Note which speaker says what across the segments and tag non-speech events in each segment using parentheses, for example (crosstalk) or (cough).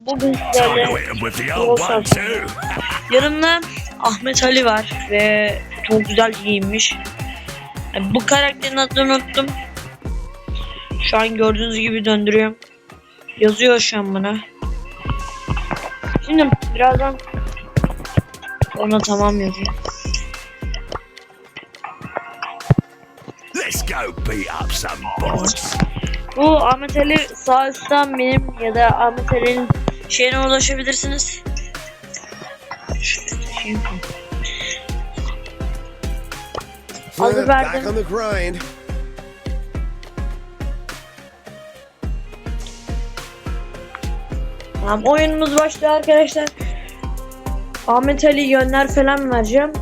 Speaker 1: Bugün sizlerle yanımda Ahmet Ali var ve çok güzel giyinmiş. Yani bu karakterin adını unuttum. Şu an gördüğünüz gibi döndürüyorum. Yazıyor şu an bana. Şimdi birazdan ona tamam yazıyor.
Speaker 2: Let's go beat up some bots.
Speaker 1: Bu Ahmet Ali sağ üstten benim ya da Ahmet Ali'nin şeyine ulaşabilirsiniz.
Speaker 3: Back
Speaker 1: verdim. Tamam oyunumuz başlıyor arkadaşlar. Ahmet Ali yönler falan vereceğim.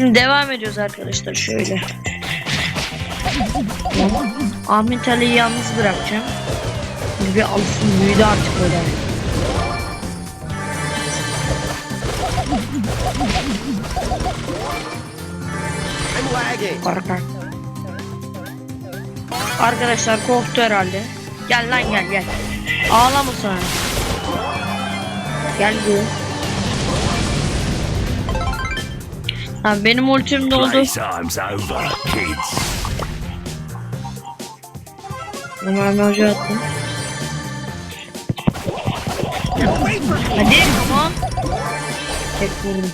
Speaker 1: Şimdi devam ediyoruz arkadaşlar şöyle. Ahmet Ali'yi yalnız bırakacağım. Bir alışsın büyüdü artık böyle. Korkak. Arkadaşlar korktu herhalde. Gel lan gel gel. Ağlama sana. Gel bu. Ha, benim ultim doldu. Hemen hoca attım. Hadi tamam. Tek vurdum.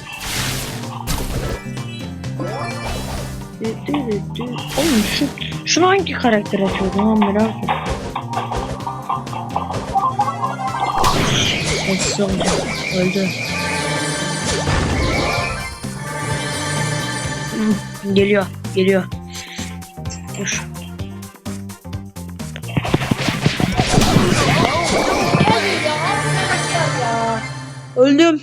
Speaker 1: Oğlum şu, şunu hangi karakter atıyordu lan merak ettim. Olacak. Öldü. Geliyor, geliyor. Dur. Öldüm.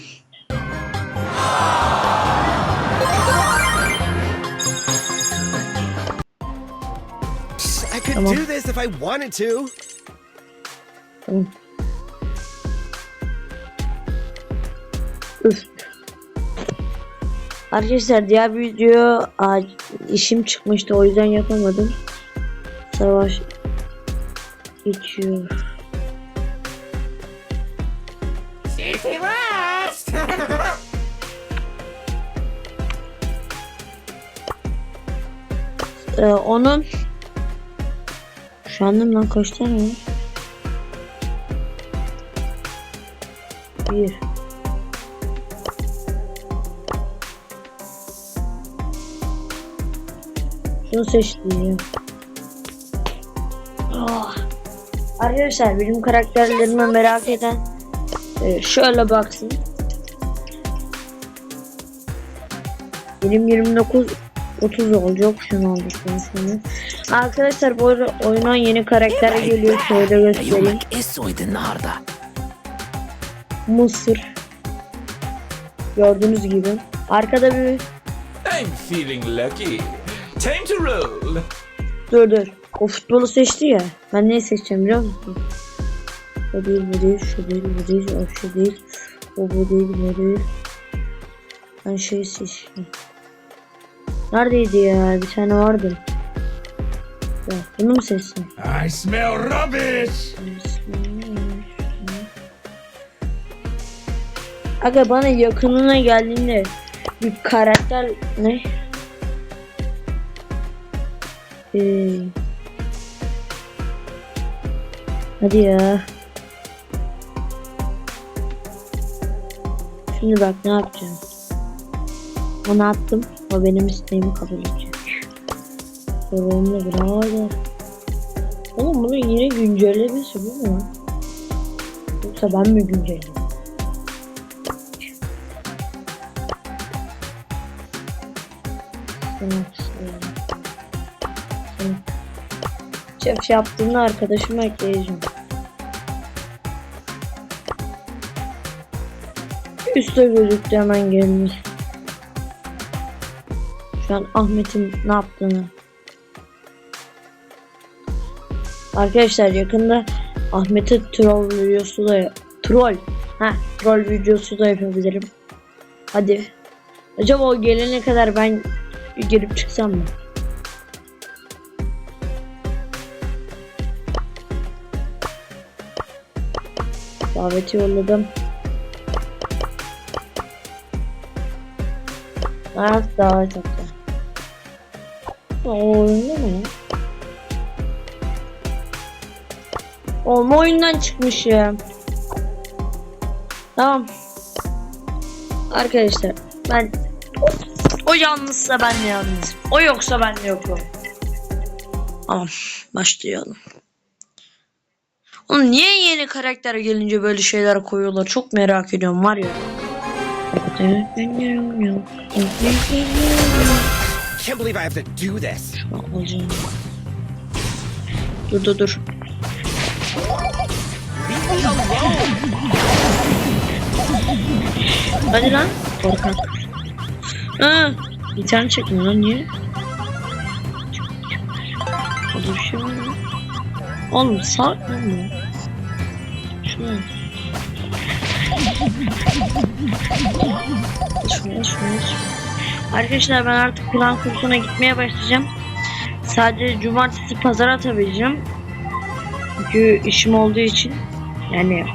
Speaker 3: I could
Speaker 1: on.
Speaker 3: do this if I wanted to.
Speaker 1: Tamam. Üf. Arkadaşlar diğer video aa, işim çıkmıştı o yüzden yapamadım. Savaş geçiyor. (laughs) Ee, onun şu andım lan kaç tane? Bir. Bunu seçtim. Oh. Arkadaşlar benim karakterlerime merak eden e, şöyle baksın. Benim 29 30 olacak şunu aldık şunu. Arkadaşlar bu oyuna yeni karakter geliyor şöyle göstereyim. Mısır. Gördüğünüz gibi. Arkada bir
Speaker 4: I'm feeling lucky. Time to roll.
Speaker 1: dur dur. O futbolu seçti ya. Ben neyi seçeceğim biliyor musun? O değil bu değil şu değil bu değil o şu değil. O bu değil bu değil. Ben şey seçtim. Neredeydi ya? Bir tane vardı. Ya, bunu mu seçtim?
Speaker 2: I smell rubbish.
Speaker 1: Aga bana yakınına geldiğinde bir karakter ne? Ee, hadi ya. Şimdi bak ne yapacağım. Onu attım. O benim isteğimi kabul edecek. Sorumlu birader. Oğlum bunun yine güncellemesi bu mu? Yoksa ben mi güncelledim? Demek Hı. Şef yaptığında arkadaşıma ekleyeceğim. Üste gözüktü hemen gelmiş. Şu an Ahmet'in ne yaptığını. Arkadaşlar yakında Ahmet'e troll videosu da troll Ha, rol videosu da yapabilirim. Hadi. Acaba o gelene kadar ben girip çıksam mı? Daveti yolladım. Evet davet attı. O oyunda mı ya? Oğlum oyundan çıkmış ya. Tamam. Arkadaşlar ben o, o yalnızsa ben de yalnızım. O yoksa ben de yokum. Tamam başlayalım. Oğlum niye yeni karakter gelince böyle şeyler koyuyorlar? Çok merak ediyorum var ya.
Speaker 3: Can't believe I have to do this.
Speaker 1: Dur dur dur. Hadi lan. Korkak. Ha, bir tane çektim lan niye? Orada bir şey var mı? Oğlum sağ lan şuna şuna. Arkadaşlar ben artık plan kursuna gitmeye başlayacağım. Sadece cumartesi pazar atabileceğim. Çünkü işim olduğu için. Yani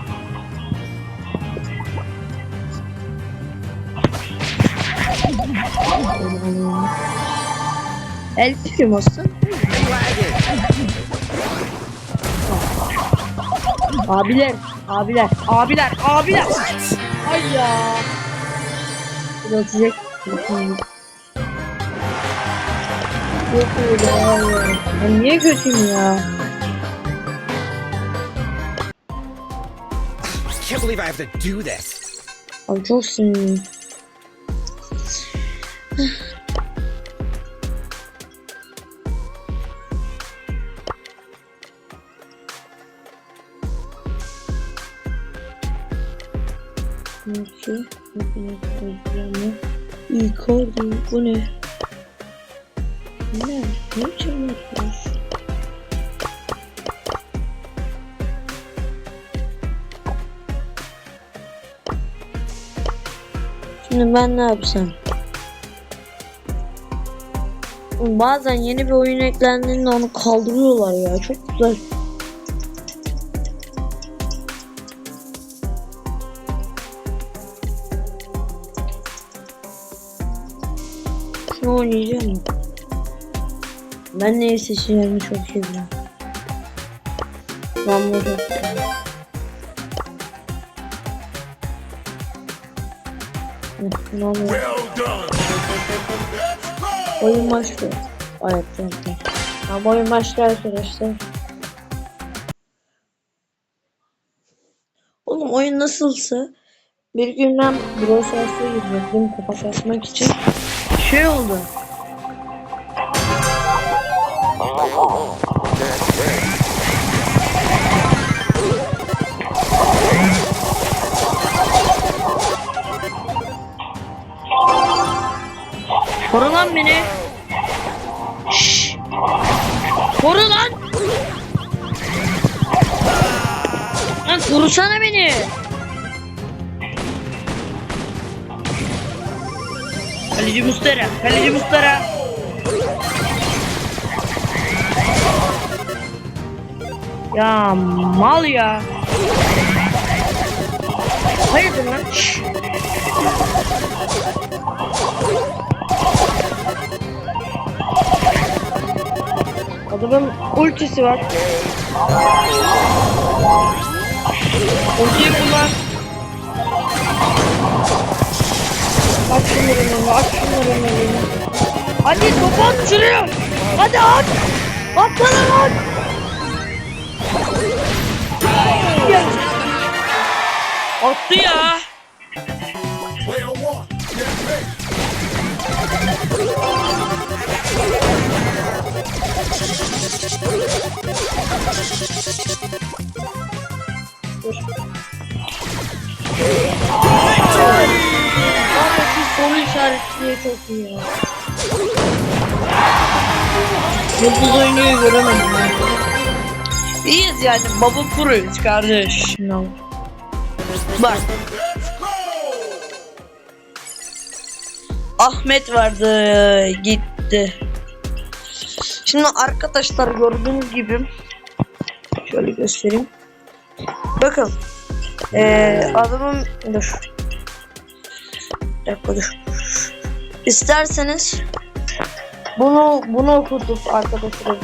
Speaker 1: El firması.
Speaker 3: I'm lagging.
Speaker 1: Abiler, abiler, abiler, abiler. Ay ya. Üretecek. Yok öyle ya. Ben niye kötüyüm ya?
Speaker 3: Can't believe I have to do this.
Speaker 1: Abi çok sinirliyim. Şimdi ben ne yapsam? Bazen yeni bir oyun eklendiğinde onu kaldırıyorlar ya. Çok güzel. Şunu oynayacağım? Ben neyi seçeceğimi çok iyi biliyorum. Ben bunu
Speaker 2: done.
Speaker 1: Oyun başlıyor. Evet tamam. Tamam oyun başlıyor arkadaşlar. Oğlum oyun nasılsa bir gün ben Brawl Stars'a girecektim kafa açmak için. Şey oldu. Koru lan beni. Şşş. Koru lan. Lan korusana beni. Kaleci Mustara. Kaleci Mustara. Ya mal ya. Hayırdır lan? Şşş. Adamın ultisi var. Ultiyi kullan. Aç şunları önüne, aç şunları önüne. Hadi topu at şuraya. Hadi at. Atsana lan. Ya. Attı ya.
Speaker 2: Ready.
Speaker 1: Ama şu çok iyi ya. Yıldız oynuyor göremedim ben. İyiyiz yani baba proyuz kardeş. No. Bak. Ahmet vardı gitti. Şimdi arkadaşlar gördüğünüz gibi şöyle göstereyim. Bakın. Ee, adamın dur. Dakika dur. İsterseniz bunu bunu okutup arkadaşlar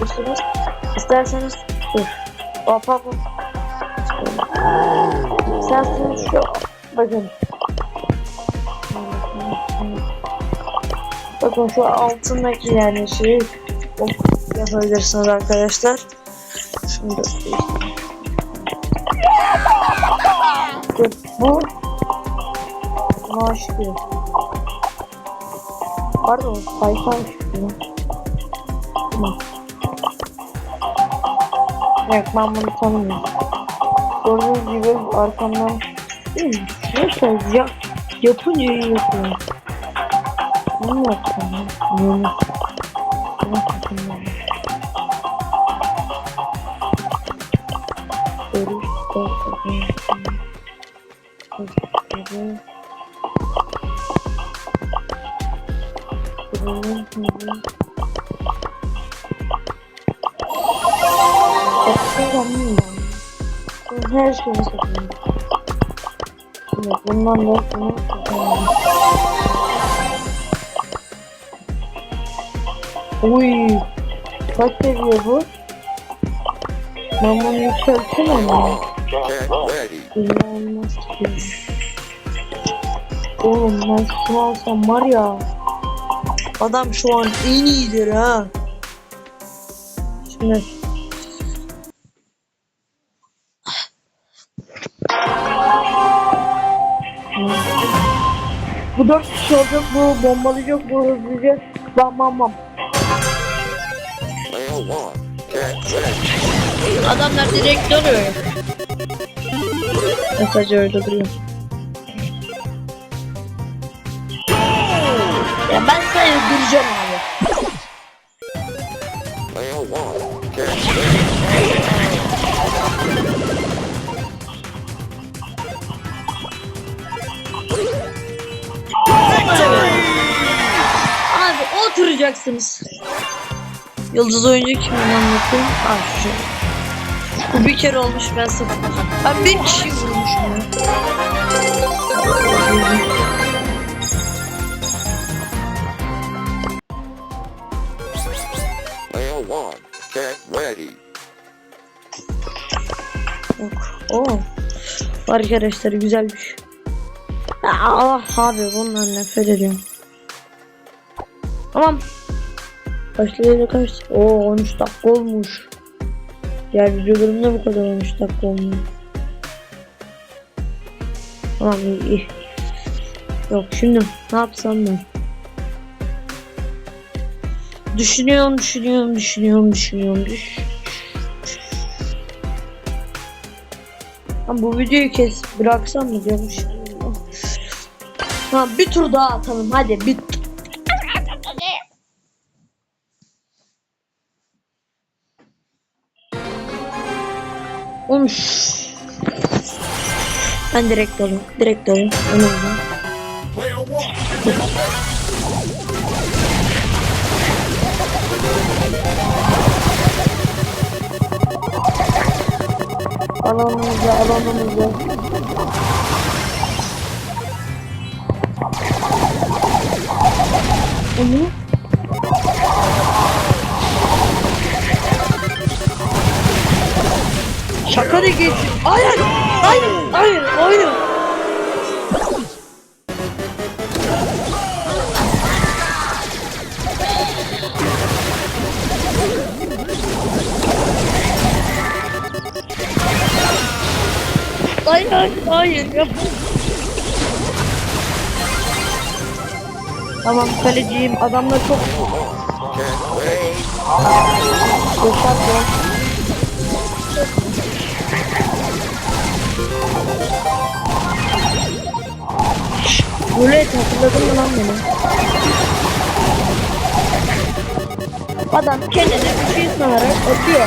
Speaker 1: İsterseniz dur. Hop hop hop. İsterseniz şu bakın. Bakın şu altındaki yani hop yapabilirsiniz arkadaşlar. Dur, bu maaş diyor. Pardon sayfaymış bu. Tamam. Yok ben bunu tanımıyorum. Gördüğünüz gibi arkamdan? Neyse ya, yapınca iyi yapıyorum. Bunu yapacağım ya. Bunu. Bunu yapacağım Her şeyi satın. Yok, bundan da bunu satın. Uy, kaç seviyor bu? Ben bunu yükseltemem ya. Olmaz ki. Oğlum ben şunu alsam var ya. Adam şu an en iyidir ha. Şimdi Bu dört kişi olacak, bu bombalayacak, bu hızlıca. Bam bam bam. Adamlar direkt dönüyor. Öyle duruyor. Ya ben sadece duracağım abi. Abi oturacaksınız. Yıldız oyuncu kim anlatayım? Ah şu. Bu bir kere olmuş ben sıfır. Ben bir kişi
Speaker 5: get ready.
Speaker 1: Yok. Oo. Arkadaşlar güzelmiş. Ah abi bundan nefret ediyorum. Tamam. Başlayalım kaç? Oo 13 dakika olmuş. Diğer videolarımda bu kadar 13 dakika olmuyor. Tamam iyi, iyi. Yok şimdi ne yapsam ben? Düşünüyorum, düşünüyorum, düşünüyorum, düşünüyorum. Düş. Ama bu videoyu kes bıraksam mı diyorum şimdi. Ha bir tur daha atalım hadi bir Olmuş. Ben direkt alayım. Direkt alayım. Onu alayım. Alanımızı alanımızı. Onu. Şaka da geç. Hayır. Hayır. Hayır. Hayır. Hayır. Hayır. Yap. Tamam kaleciyim. Adamlar çok
Speaker 5: Get
Speaker 1: Rulet hatırladın mı lan beni? Adam kendine bir şey sanarak atıyor.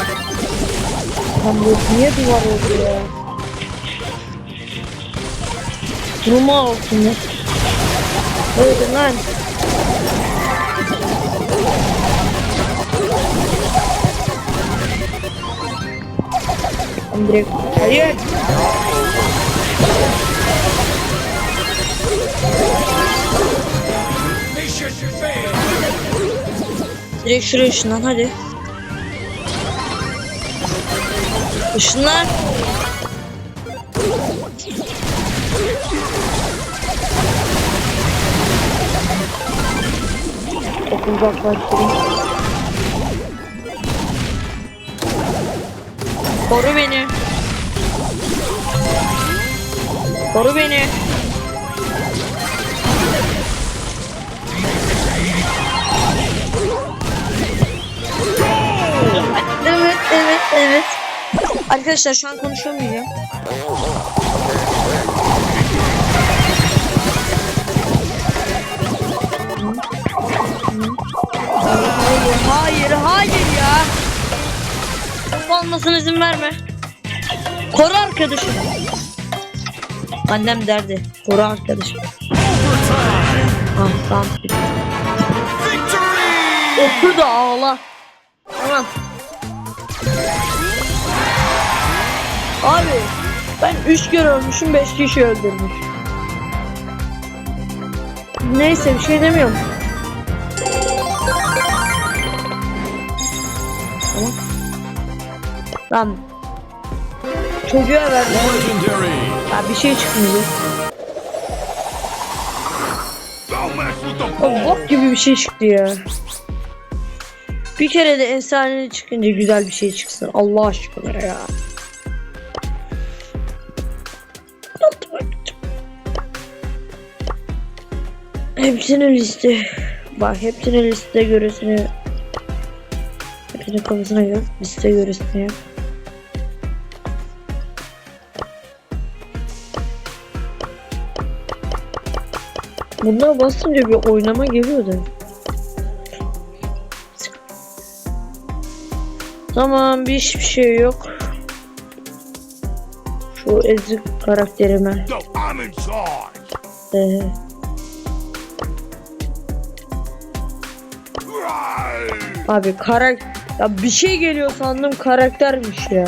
Speaker 1: Lan bu niye duvar oldu ya? Durma altında. Öldün lan. Ben direkt... Hayır.
Speaker 2: Mission failed.
Speaker 1: Direkt şuraya ışınlan hadi. Işınlan. Çok uzaklaştırayım. Koru beni. Koru beni. Evet. Arkadaşlar şu an konuşamayacağım. Hayır, hayır, hayır ya. Olmasına izin verme. Koru arkadaşım. Annem derdi. Koru arkadaşım. Ah tamam. Oku da ağla. Tamam. Abi ben 3 kere ölmüşüm 5 kişi öldürmüş. Neyse bir şey demiyorum. Tamam. Tamam. Çocuğa verdim. Ya bir şey çıkmıyor. O bok gibi bir şey çıktı ya. Bir kere de efsaneli çıkınca güzel bir şey çıksın. Allah aşkına ya. Hepsini liste. Bak hepsini liste göresini. Hepsini kafasına gör. Liste göresini yap. Bunda basınca bir oynama geliyor da. Tamam bir hiçbir şey yok. Şu ezik karakterime. Ee, abi karak ya bir şey geliyor sandım karaktermiş ya.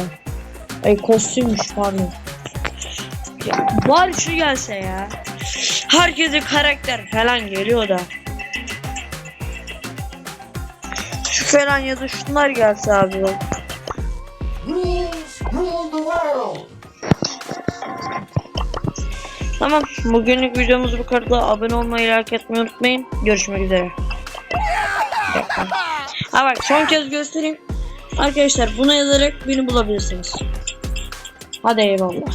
Speaker 1: Ay kostümmüş pardon. Ya bari şu gelse ya. Herkese karakter falan geliyor da. Şu falan ya da şunlar gelse abi bak. Tamam. Bugünlük videomuz bu kadar. Abone olmayı, like etmeyi unutmayın. Görüşmek üzere. (laughs) Ha bak son kez göstereyim. Arkadaşlar buna yazarak beni bulabilirsiniz. Hadi eyvallah.